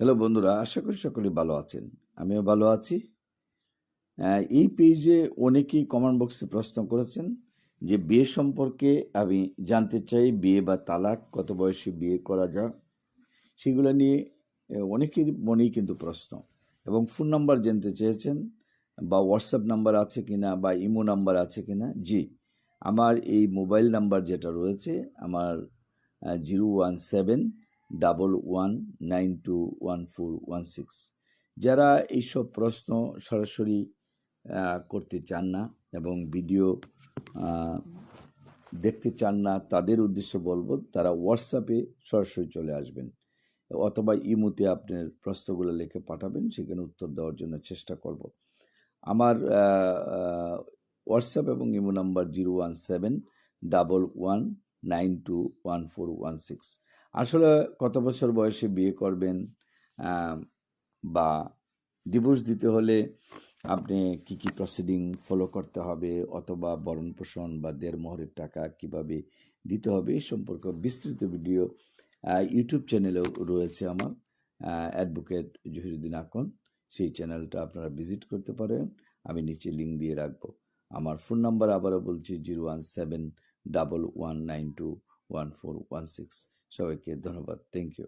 Hello বন্ধুরা, আশা করি সকলে ভালো আছেন। আমিও ভালো আছি। এই পেজে অনেকেই কমেন্ট বক্সে প্রশ্ন করেছেন যে বিয়ে সম্পর্কে আমি জানতে চাই, বিয়ে বা তালাক, কত বয়সে বিয়ে করা যায়? সেগুলো নিয়ে অনেকের মনেই কিন্তু প্রশ্ন। এবং ফোন নাম্বার জানতে চেয়েছেন বা হোয়াটসঅ্যাপ নাম্বার আছে কি না বা ইমো নাম্বার আছে কি না জি, আমার এই মোবাইল নাম্বার যেটা রয়েছে, আমার zero one seven double one nine two one four one six যারা এইসব প্রশ্ন সরাসরি করতে চান না এবং ভিডিও দেখতে চান না, তাদের উদ্দেশ্য বলব, তারা হোয়াটসঅ্যাপে সরাসরি চলে আসবেন। অথবা ইমুতে আপনার প্রশ্নগুলো লিখে পাঠাবেন, সেখানে উত্তর দেওয়ার জন্য চেষ্টা করব। আমার হোয়াটসঅ্যাপ এবং imo number zero one seven double one nine two one four one six. আসলে কত বছর বয়সে বিয়ে করবেন? বা ডিভোর্স দিতে হলে আপনি কি কি প্রসিডিং ফলো করতে হবে? অথবা বরণ পোষণ বা দেড় মোহরের টাকা কীভাবে দিতে হবে? এই সম্পর্কে বিস্তৃত ভিডিও ইউটিউব চ্যানেলেও রয়েছে আমার। অ্যাডভোকেট জহিরুদ্দিন আকন। সেই চ্যানেলটা আপনারা ভিজিট করতে পারেন। আমি নিচে লিঙ্ক দিয়ে রাখব। আমার ফোন নাম্বার আবারও বলছি zero one seven double one nine two one four one six সবাইকে ধন্যবাদ থ্যাংক ইউ